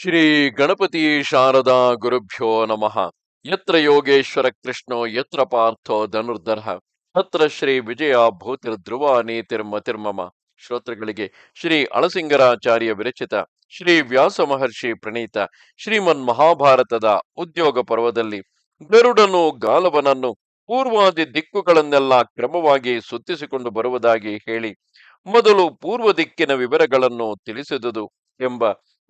ಶ್ರೀ ಗಣಪತಿ ಶಾರದಾ ಗುರುಭ್ಯೋ ನಮಃ. ಯತ್ರ ಯೋಗೇಶ್ವರ ಕೃಷ್ಣೋ, ಯತ್ರ ಪಾರ್ಥೋ ಧನುರ್ಧರ. ತತ್ರ ಶ್ರೀ ವಿಜಯ ಭೂತಿರ್ಧ್ರುವ ನೀತಿರ್ಮತಿರ್ಮಮ ಶ್ರೋತೃಗಳಿಗೆ ಶ್ರೀ ಅಳಸಿಂಗರಾಚಾರ್ಯ ವಿರಚಿತ, ಶ್ರೀ ವ್ಯಾಸ ಮಹರ್ಷಿ ಪ್ರಣೀತ, ಶ್ರೀಮನ್ ಮಹಾಭಾರತದ ಉದ್ಯೋಗ ಪರ್ವದಲ್ಲಿ ಗರುಡನು ಗಾಲವನನ್ನು ಪೂರ್ವಾದಿ ದಿಕ್ಕುಗಳನ್ನೆಲ್ಲ ಕ್ರಮವಾಗಿ ಸುತ್ತಿಸಿಕೊಂಡು ಬರುವುದಾಗಿ ಹೇಳಿ, ಮೊದಲು ಪೂರ್ವ ದಿಕ್ಕಿನ ವಿವರಗಳನ್ನು ತಿಳಿಸಿದುದು ಎಂಬ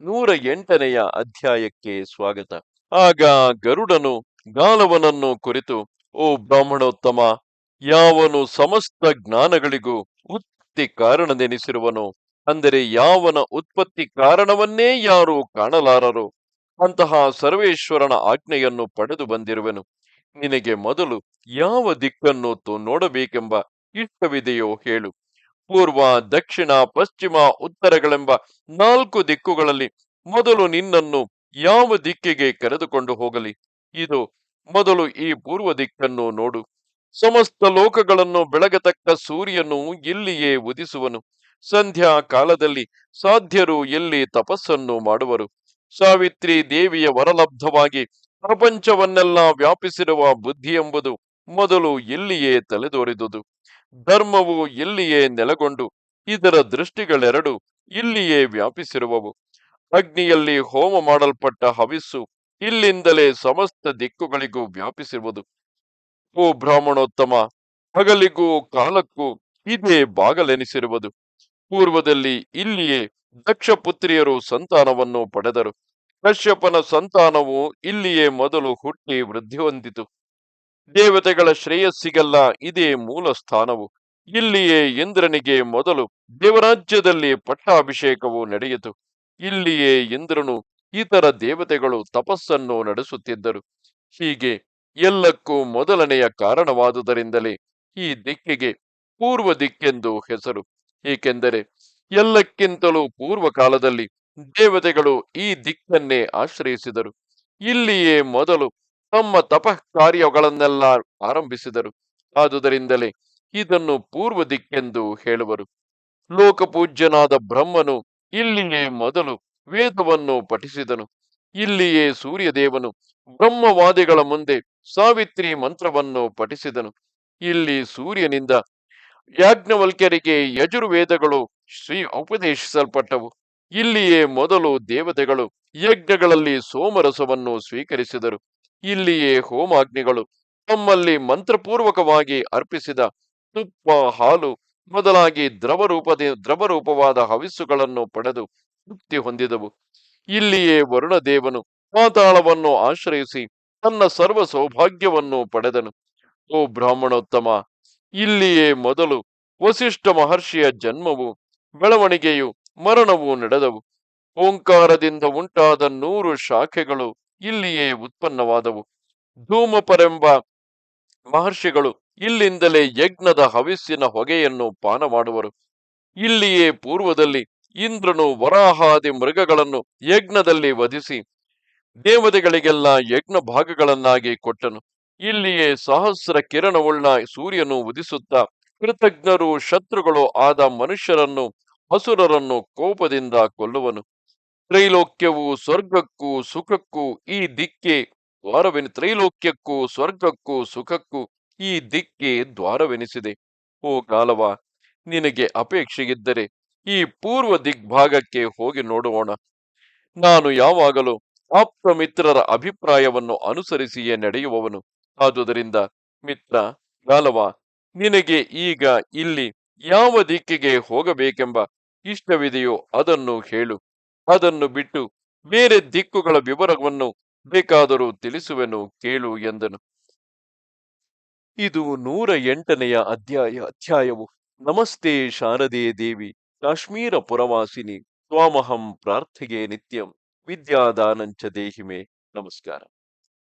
ನೂರ ಎಂಟನೆಯ ಅಧ್ಯಾಯಕ್ಕೆ ಸ್ವಾಗತ. ಆಗ ಗರುಡನು ಗಾಲವನನ್ನು ಕುರಿತು, ಓ ಬ್ರಾಹ್ಮಣೋತ್ತಮ, ಯಾವನು ಸಮಸ್ತ ಜ್ಞಾನಗಳಿಗೂ ಉತ್ಪತ್ತಿ ಕಾರಣದೆನಿಸಿರುವನು ಅಂದರೆ ಯಾವನ ಉತ್ಪತ್ತಿ ಕಾರಣವನ್ನೇ ಯಾರು ಕಾಣಲಾರರು? ಅಂತಹ ಸರ್ವೇಶ್ವರನ ಆಜ್ಞೆಯನ್ನು ಪಡೆದು ಬಂದಿರುವೆನು. ನಿನಗೆ ಮೊದಲು ಯಾವ ದಿಕ್ಕನ್ನು ನೋಡಬೇಕೆಂಬ ಇಷ್ಟವಿದೆಯೋ ಹೇಳು. ಪೂರ್ವ, ದಕ್ಷಿಣ, ಪಶ್ಚಿಮ, ಉತ್ತರಗಳೆಂಬ ನಾಲ್ಕು ದಿಕ್ಕುಗಳಲ್ಲಿ ಮೊದಲು ನಿನ್ನನ್ನು ಯಾವ ದಿಕ್ಕಿಗೆ ಕರೆದುಕೊಂಡು ಹೋಗಲಿ? ಇದು ಮೊದಲು ಈ ಪೂರ್ವ ದಿಕ್ಕನ್ನು ನೋಡು. ಸಮಸ್ತ ಲೋಕಗಳನ್ನು ಬೆಳಗತಕ್ಕ ಸೂರ್ಯನು ಇಲ್ಲಿಯೇ ಉದಿಸುವನು. ಸಂಧ್ಯಾ ಕಾಲದಲ್ಲಿ ಸಾಧ್ಯರು ಎಲ್ಲಿ ತಪಸ್ಸನ್ನು ಮಾಡುವರು? ಸಾವಿತ್ರಿ ದೇವಿಯ ವರಲಬ್ಧವಾಗಿ ಪ್ರಪಂಚವನ್ನೆಲ್ಲ ವ್ಯಾಪಿಸಿರುವ ಬುದ್ಧಿ ಎಂಬುದು ಮೊದಲು ಇಲ್ಲಿಯೇ ತಲೆದೋರಿದುದು. ಧರ್ಮವು ಇಲ್ಲಿಯೇ ನೆಲೆಗೊಂಡು, ಇದರ ದೃಷ್ಟಿಗಳೆರಡು ಇಲ್ಲಿಯೇ ವ್ಯಾಪಿಸಿರುವವು. ಅಗ್ನಿಯಲ್ಲಿ ಹೋಮ ಮಾಡಲ್ಪಟ್ಟ ಹವಿಸ್ಸು ಇಲ್ಲಿಂದಲೇ ಸಮಸ್ತ ದಿಕ್ಕುಗಳಿಗೂ ವ್ಯಾಪಿಸಿರುವುದು. ಓ ಬ್ರಾಹ್ಮಣೋತ್ತಮ, ಹಗಲಿಗೂ ಕಾಲಕ್ಕೂ ಇದೇ ಬಾಗಲೆನಿಸಿರುವುದು. ಪೂರ್ವದಲ್ಲಿ ಇಲ್ಲಿಯೇ ದಕ್ಷ ಪುತ್ರಿಯರು ಸಂತಾನವನ್ನು ಪಡೆದರು. ಕಶ್ಯಪನ ಸಂತಾನವು ಇಲ್ಲಿಯೇ ಮೊದಲು ಹುಟ್ಟಿ ವೃದ್ಧಿ ಹೊಂದಿತು ದೇವತೆಗಳ ಶ್ರೇಯಸ್ಸಿಗಲ್ಲ ಇದೇ ಮೂಲ ಸ್ಥಾನವು ಇಲ್ಲಿಯೇ ಇಂದ್ರನಿಗೆ ಮೊದಲು ದೇವರಾಜ್ಯದಲ್ಲಿ ಪಟ್ಟಾಭಿಷೇಕವು ನಡೆಯಿತು. ಇಲ್ಲಿಯೇ ಇಂದ್ರನು ಇತರ ದೇವತೆಗಳು ತಪಸ್ಸನ್ನು ನಡೆಸುತ್ತಿದ್ದರು. ಹೀಗೆ ಎಲ್ಲಕ್ಕೂ ಮೊದಲನೆಯ ಕಾರಣವಾದುದರಿಂದಲೇ ಈ ದಿಕ್ಕಿಗೆ ಪೂರ್ವ ದಿಕ್ಕೆಂದು ಹೆಸರು. ಏಕೆಂದರೆ ಎಲ್ಲಕ್ಕಿಂತಲೂ ಪೂರ್ವ ಕಾಲದಲ್ಲಿ ದೇವತೆಗಳು ಈ ದಿಕ್ಕನ್ನೇ ಆಶ್ರಯಿಸಿದರು. ಇಲ್ಲಿಯೇ ಮೊದಲು ತಮ್ಮ ತಪಃ ಕಾರ್ಯಗಳನ್ನೆಲ್ಲ ಆರಂಭಿಸಿದರು. ಆದುದರಿಂದಲೇ ಇದನ್ನು ಪೂರ್ವ ದಿಕ್ಕೆಂದು ಹೇಳುವರು. ಲೋಕಪೂಜ್ಯನಾದ ಬ್ರಹ್ಮನು ಇಲ್ಲಿಯೇ ಮೊದಲು ವೇದವನ್ನು ಪಠಿಸಿದನು. ಇಲ್ಲಿಯೇ ಸೂರ್ಯದೇವನು ಬ್ರಹ್ಮವಾದಿಗಳ ಮುಂದೆ ಸಾವಿತ್ರಿ ಮಂತ್ರವನ್ನು ಪಠಿಸಿದನು. ಇಲ್ಲಿ ಸೂರ್ಯನಿಂದ ಯಾಜ್ಞವಲ್ಕ್ಯರಿಗೆ ಯಜುರ್ವೇದಗಳು ಶ್ರೀ ಉಪದೇಶಿಸಲ್ಪಟ್ಟವು. ಇಲ್ಲಿಯೇ ಮೊದಲು ದೇವತೆಗಳು ಯಜ್ಞಗಳಲ್ಲಿ ಸೋಮರಸವನ್ನು ಸ್ವೀಕರಿಸಿದರು. ಇಲ್ಲಿಯೇ ಹೋಮಾಗ್ನಿಗಳು ತಮ್ಮಲ್ಲಿ ಮಂತ್ರಪೂರ್ವಕವಾಗಿ ಅರ್ಪಿಸಿದ ತುಪ್ಪ, ಹಾಲು ಮೊದಲಾಗಿ ದ್ರವರೂಪದ, ದ್ರವರೂಪವಾದ ಹವಿಸ್ಸುಗಳನ್ನು ಪಡೆದು ತೃಪ್ತಿ ಹೊಂದಿದವು. ಇಲ್ಲಿಯೇ ವರುಣದೇವನು ಪಾತಾಳವನ್ನು ಆಶ್ರಯಿಸಿ ತನ್ನ ಸರ್ವ ಸೌಭಾಗ್ಯವನ್ನು ಪಡೆದನು. ಓ ಬ್ರಾಹ್ಮಣೋತ್ತಮ, ಇಲ್ಲಿಯೇ ಮೊದಲು ವಸಿಷ್ಠ ಮಹರ್ಷಿಯ ಜನ್ಮವು, ಬೆಳವಣಿಗೆಯು, ಮರಣವು ನಡೆದವು. ಓಂಕಾರದಿಂದ ಉಂಟಾದ ನೂರು ಶಾಖೆಗಳು ಇಲ್ಲಿಯೇ ಉತ್ಪನ್ನವಾದವು. ಧೂಮಪರೆಂಬ ಮಹರ್ಷಿಗಳು ಇಲ್ಲಿಂದಲೇ ಯಜ್ಞದ ಹವಿಸ್ಸಿನ ಹೊಗೆಯನ್ನು ಪಾನ ಮಾಡುವರು ಇಲ್ಲಿಯೇ ಪೂರ್ವದಲ್ಲಿ ಇಂದ್ರನು ವರಾಹಾದಿ ಮೃಗಗಳನ್ನು ಯಜ್ಞದಲ್ಲಿ ವಧಿಸಿ ದೇವತೆಗಳಿಗೆಲ್ಲ ಯಜ್ಞ ಭಾಗಗಳನ್ನಾಗಿ ಕೊಟ್ಟನು. ಇಲ್ಲಿಯೇ ಸಹಸ್ರ ಕಿರಣವುಳ್ಳ ಸೂರ್ಯನು ಉದಿಸುತ್ತಾ ಕೃತಜ್ಞರು ಶತ್ರುಗಳು ಆದ ಮನುಷ್ಯರನ್ನು ಹಸುರರನ್ನು ಕೋಪದಿಂದ ಕೊಲ್ಲುವನು. ತ್ರೈಲೋಕ್ಯವು ಸ್ವರ್ಗಕ್ಕೂ ಸುಖಕ್ಕೂ, ಈ ದಿಕ್ಕೆ ದ್ವಾರವೆನಿ, ತ್ರೈಲೋಕ್ಯಕ್ಕೂ ಸ್ವರ್ಗಕ್ಕೂ ಸುಖಕ್ಕೂ ಈ ದಿಕ್ಕೆ ದ್ವಾರವೆನಿಸಿದೆ. ಓ ಕಾಲವ ನಿನಗೆ ಅಪೇಕ್ಷೆಗಿದ್ದರೆ ಈ ಪೂರ್ವ ದಿಗ್ಭಾಗಕ್ಕೆ ಹೋಗಿ ನೋಡೋಣ ನಾನು ಯಾವಾಗಲೂ ಆಪ್ತ ಮಿತ್ರರ ಅಭಿಪ್ರಾಯವನ್ನು ಅನುಸರಿಸಿಯೇ ನಡೆಯುವವನು. ಆದುದರಿಂದ ಮಿತ್ರ, ಗಾಲವ, ನಿನಗೆ ಈಗ ಇಲ್ಲಿ ಯಾವ ದಿಕ್ಕಿಗೆ ಹೋಗಬೇಕೆಂಬ ಇಷ್ಟವಿದೆಯೋ ಅದನ್ನು ಹೇಳು. ಅದನ್ನು ಬಿಟ್ಟು ಬೇರೆ ದಿಕ್ಕುಗಳ ವಿವರವನ್ನು ಬೇಕಾದರೂ ತಿಳಿಸುವೆನು, ಕೇಳು ಎಂದನು. ಇದು ನೂರ ಎಂಟನೆಯ ಅಧ್ಯಾಯ, ಅಧ್ಯಾಯವು, ನಮಸ್ತೆ ಶಾರದೆ ದೇವಿ, ಕಾಶ್ಮೀರ ಪುರವಾಸಿನಿ, ತ್ವಾಮಹಂ ಪ್ರಾರ್ಥಿಗೆ ನಿತ್ಯಂ, ವಿದ್ಯಾದಾನಂಚ ದೇಹಿಮೆ, ನಮಸ್ಕಾರ.